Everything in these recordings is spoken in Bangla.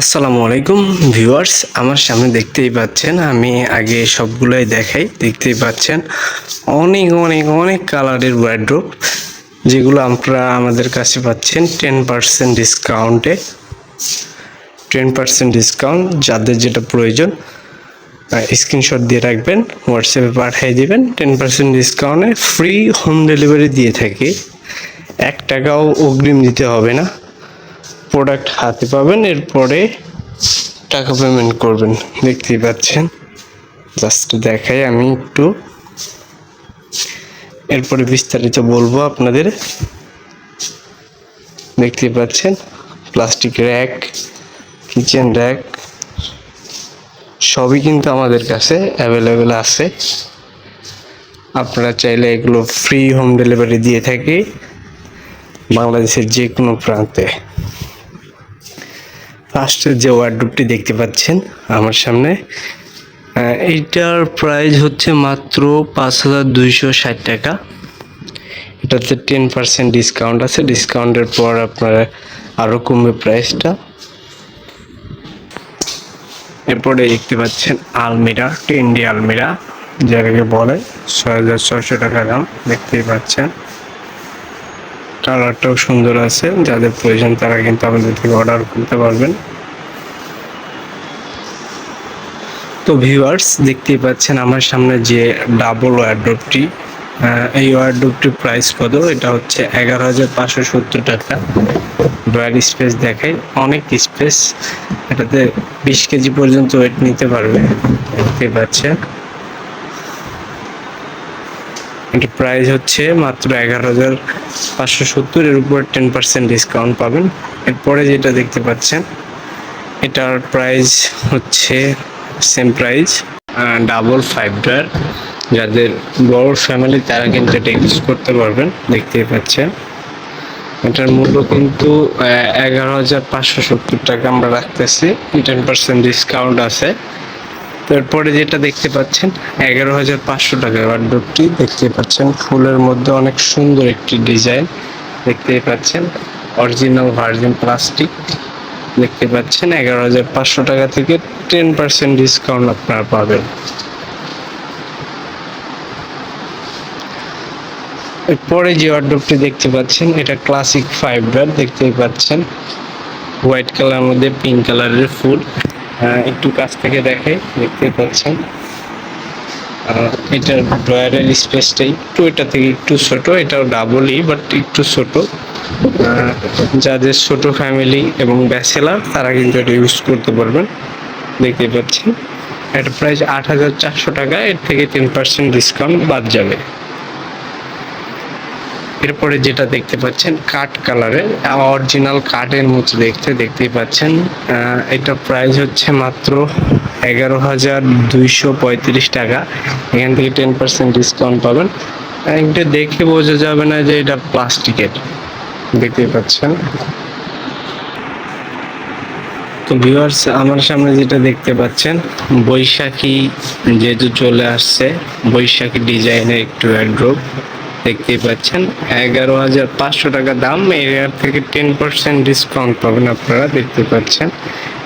আসসালামু আলাইকুম ভিউয়ার্স, আমার সামনে দেখতেই পাচ্ছেন, আমি আগে সবগুলোই দেখাই, দেখতেই পাচ্ছেন অনেক অনেক অনেক কালারের ওয়ার্ড্রোপ যেগুলো আমরা আমাদের কাছে পাচ্ছেন টেন পার্সেন্ট ডিসকাউন্টে টেন পার্সেন্ট ডিসকাউন্ট যাদের যেটা প্রয়োজন স্ক্রিনশট দিয়ে রাখবেন হোয়াটসঅ্যাপে পাঠিয়ে দেবেন টেন পার্সেন্ট ডিসকাউন্টে ফ্রি হোম ডেলিভারি দিয়ে থাকি। এক টাকাও অগ্রিম দিতে হবে না। প্রোডাক্ট হাতে পাবেন, এরপরে টাকা পেমেন্ট করবেন। দেখতেই পাচ্ছেন। জাস্ট দেখাই আমি একটু। এরপরে বিস্তারিত বলব আপনাদের। দেখতেই পাচ্ছেন প্লাস্টিক র্যাক কিচেন র্যাক সবই কিন্তু আমাদের কাছে অ্যাভেলেবেল আছে। আপনারা চাইলে এগুলো ফ্রি হোম ডেলিভারি দিয়ে থাকি। বাংলাদেশের যে কোনো প্রান্তে। ফার্স্টে যে ওয়ার্ডরোবটি দেখতে পাচ্ছেন আমার সামনে এইটার প্রাইস হচ্ছে মাত্র পাঁচ হাজার দুইশো ষাট টাকা। এটাতে টেন পার্সেন্ট ডিসকাউন্ট আছে। ডিসকাউন্টের পর আপনার আরও কমবে প্রাইসটা এরপরে দেখতে পাচ্ছেন আলমিরা টেন্ডি আলমিরা যাকে বলে ছয় হাজার ছয়শো টাকা দাম, দেখতেই পাচ্ছেন। কালারটাও সুন্দর আছে, যাদের প্রয়োজন তারা কিন্তু আমাদের থেকে অর্ডার করতে পারবেন। তো ভিউয়ার্স দেখতেই পাচ্ছেন আমার সামনে যে ডাবল ওয়ার্ড্রোপটি এই ওয়ার্ড্রোপটির প্রাইস কত? এটা হচ্ছে এগারো হাজার পাঁচশো সত্তর টাকা। ড্রয়ার স্পেস দেখায় অনেক স্পেস এটাতে বিশ কেজি পর্যন্ত ওয়েট নিতে পারবে, দেখতেই পাচ্ছেন। এটা প্রাইস হচ্ছে মাত্র এগারো হাজার পাঁচশো সত্তর, এর উপর টেন পার্সেন্ট ডিসকাউন্ট পাবেন। এরপরে যেটা দেখতে পাচ্ছেন, এটার প্রাইস হচ্ছে same price double five drawer যাদের বড় ফ্যামিলি তারা কিন্তু এটা ইউজ করতে পারবেন, দেখতেই পাচ্ছেন। এটার মূল্য কিন্তু এগারো হাজার পাঁচশো সত্তর টাকা আমরা রাখতেছি। টেন পার্সেন্ট ডিসকাউন্ট আছে। তারপরে যেটা দেখতে পাচ্ছেন, এগারো হাজার পাঁচশো টাকা ওয়ার্ডরোবটি দেখতে পাচ্ছেন। ফুলের মধ্যে অনেক সুন্দর একটি ডিজাইন দেখতেই পাচ্ছেন। অরিজিনাল ভার্জিন প্লাস্টিক দেখতে পাচ্ছেন। এগারো হাজার পাঁচশো টাকা থেকে টেন পার্সেন্ট ডিসকাউন্ট আপনারা পাবেন। এরপরে যে ওয়ার্ডরোবটি দেখতে পাচ্ছেন, এটা ক্লাসিক ফাইভ ডোর দেখতেই পাচ্ছেন। হোয়াইট কালার মধ্যে পিঙ্ক কালারের ফুল। একটু কাছ থেকে দেখে দেখতে পাচ্ছেন। এটার ড্রয়ারের স্পেসটা একটু এটা থেকে একটু ছোট, এটাও ডাবলই বাট একটু ছোট। যাদের ছোট ফ্যামিলি এবং ব্যাচেলার তারা কিন্তু এটা ইউজ করতে পারবেন। দেখতে পাচ্ছেন। এটা প্রাইস আট হাজার চারশো টাকা, এর থেকে টেন পার্সেন্ট ডিসকাউন্ট বাদ যাবে। এরপরে যেটা দেখতে পাচ্ছেন কাঠ কালারের অরিজিনাল কাঠের মতো দেখতে, দেখতেই পাচ্ছেন। এটা প্রাইস হচ্ছে মাত্র এগারো হাজার দুইশো পঁয়ত্রিশ টাকা। এখান থেকে টেন পার্সেন্ট ডিসকাউন্ট পাবেন। এটা দেখে বোঝা যাবে না যে এটা প্লাস্টিকের দেখতেই পাচ্ছেন। তো ভিউয়ার্স আমার সামনে যেটা দেখতে পাচ্ছেন, বৈশাখী যেহেতু চলে আসছে, বৈশাখী ডিজাইনের একটু অ্যাড্রোপ দেখতেই পাচ্ছেন, এগারো হাজার পাঁচশো টাকা দাম। এর থেকে টেন পার্সেন্ট ডিসকাউন্ট পাবেন আপনারা, দেখতে পাচ্ছেন।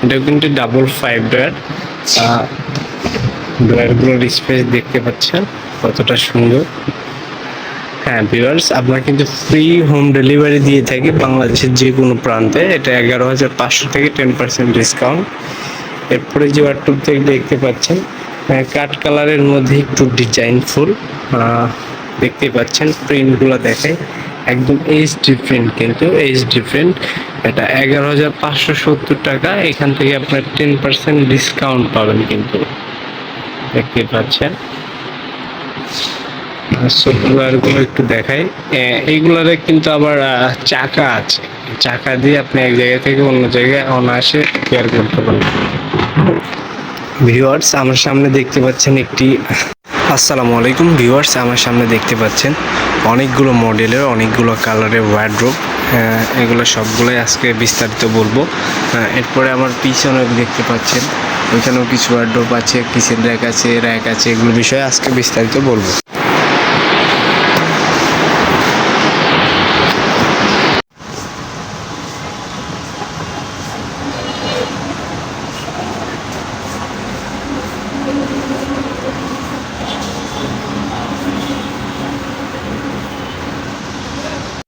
এটা কিন্তু ডাবল ফাইভ ডয়ার ডয়ারগুলোর স্পেস দেখতে পাচ্ছেন, কতটা সুন্দর। হ্যাঁ ভিউয়ার্স আমরা কিন্তু ফ্রি হোম ডেলিভারি দিয়ে থাকি বাংলাদেশের যে কোনো প্রান্তে। এটা এগারো হাজার পাঁচশো থেকে টেন পার্সেন্ট ডিসকাউন্ট এরপরে যে ওয়ারটুপ থেকে দেখতে পাচ্ছেন কাঠ কালারের মধ্যে একটু ডিজাইন দেখতে পাচ্ছেন প্রিন্টগুলো দেখায় একদম এইচ ডিফারেন্ট কিন্তু এইচ ডিফারেন্ট এটা এগারো হাজার পাঁচশো সত্তর টাকা, এখান থেকে আপনার টেন পার্সেন্ট ডিসকাউন্ট পাবেন কিন্তু। দেখতে পাচ্ছেন। সফটওয়্যারগুলো একটু দেখাই। এইগুলোরে কিন্তু আবার চাকা আছে। চাকা দিয়ে আপনি এক জায়গা থেকে অন্য জায়গায় অনায়াসে কেয়ার করতে পারবেন। ভিউয়ার্স, আমার সামনে দেখতে পাচ্ছেন একটি আসসালামু আলাইকুম ভিউয়ার্স আমার সামনে দেখতে পাচ্ছেন অনেকগুলো মডেলের অনেকগুলো কালারের ওয়ার্ড্রোপ এগুলো সবগুলোই আজকে বিস্তারিত বলব। হ্যাঁ, এরপরে আমার পিছনে দেখতে পাচ্ছেন ওইখানেও কিছু ওয়ার্ড্রোপ আছে কিচেন র্যাক আছে র্যাক আছে এগুলো বিষয়ে আজকে বিস্তারিত বলব।